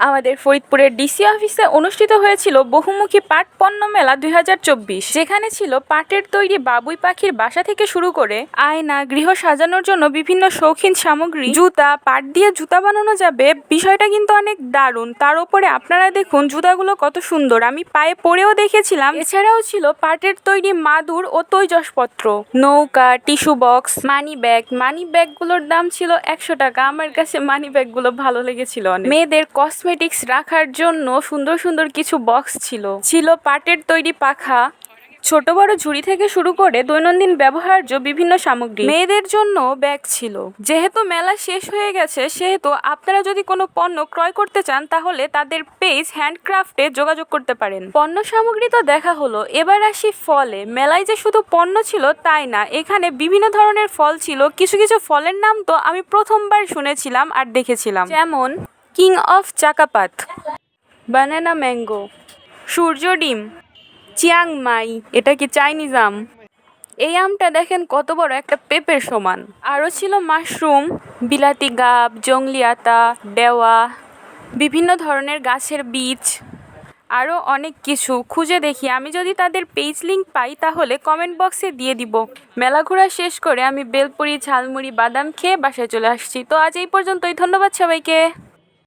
আমাদের ফরিদপুরের ডিসি অফিসে অনুষ্ঠিত হয়েছিল বহুমুখী পাট পণ্য মেলা দুই যেখানে ছিল পাটের তৈরি বাবুই পাখির বাসা থেকে শুরু করে আয়না, গৃহ সাজানোর জন্য বিভিন্ন শৌখিন সামগ্রী, জুতা, পাট দিয়ে জুতা বানানো যাবে। বিষয়টা কিন্তু অনেক দারুণ। তার উপরে আপনারা দেখুন জুতাগুলো কত সুন্দর। আমি পায়ে পরেও দেখেছিলাম। এছাড়াও ছিল পাটের তৈরি মাদুর ও তৈজসপত্র। নৌকা, tissue box, money bag. Money ব্যাগগুলোর দাম ছিল একশো টাকা। আমার কাছে মানি ব্যাগগুলো ভালো লেগেছিল মেয়েদের মেয়েদের কসমেটিক্স রাখার জন্য সুন্দর সুন্দর কিছু বক্স ছিল। ছিল পাটের তৈরি পাখা, ছোট বড় ঝুড়ি থেকে শুরু করে দৈনন্দিন ব্যবহার্য বিভিন্ন সামগ্রী। মেয়েদের জন্য ব্যাগ ছিল। যেহেতু মেলা শেষ হয়ে গেছে, সেহেতু আপনারা যদি কোনো পণ্য ক্রয় করতে চান, তাহলে তাদের পেজ হ্যান্ডক্রাফটে যোগাযোগ করতে পারেন। পণ্য সামগ্রী তো দেখা হলো। এবার আসি ফলে। মেলায় যে শুধু পণ্য ছিল তাই না, এখানে বিভিন্ন ধরনের ফল ছিল। কিছু কিছু ফলের নাম তো আমি প্রথমবার শুনেছিলাম আর দেখেছিলাম। যেমন কিং অফ চাকাপাত। Banana mango. সূর্য ডিম। Chiang Mai. এটা কি চাইনিজ আম? এই আমটা দেখেন কত বড় একটা পেঁপের সমান। আরও ছিল মাশরুম, বিলাতি গাব, জংলি আতা ডেওয়া বিভিন্ন ধরনের গাছের বীজ, আরও অনেক কিছু। খুঁজে দেখি। আমি যদি তাদের পেজ লিঙ্ক পাই তাহলে কমেন্ট বক্সে দিয়ে দিব। মেলা ঘোরা শেষ করে আমি বেলপুরি, ঝালমুড়ি, বাদাম খেয়ে বাসায় চলে আসছি। তো আজ এই পর্যন্তই। ধন্যবাদ সবাইকে।